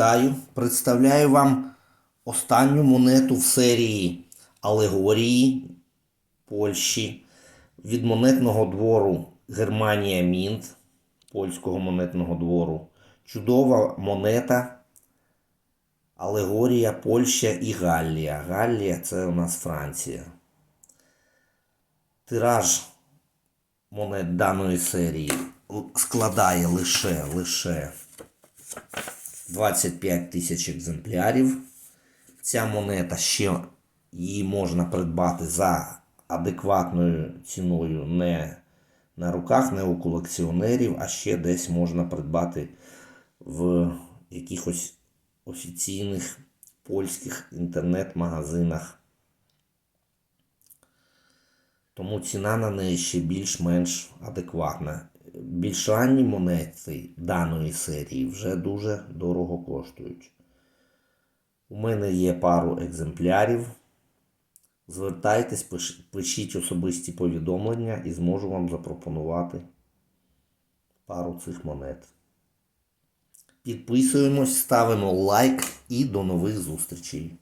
Вітаю! Представляю вам останню монету в серії алегорії Польщі від монетного двору Германія Мінт польського монетного двору. Чудова монета. Алегорія Польща і Галлія. Галлія це у нас Франція. Тираж монет даної серії складає лише, лише 25 тисяч екземплярів. Ця монета ще її можна придбати за адекватною ціною не на руках, не у колекціонерів, а ще десь можна придбати в якихось офіційних польських інтернет-магазинах. Тому ціна на неї ще більш-менш адекватна. Більш ранні монети даної серії вже дуже дорого коштують. У мене є пару екземплярів. Звертайтесь, пишіть особисті повідомлення і зможу вам запропонувати пару цих монет. Підписуємось, ставимо лайк і до нових зустрічей.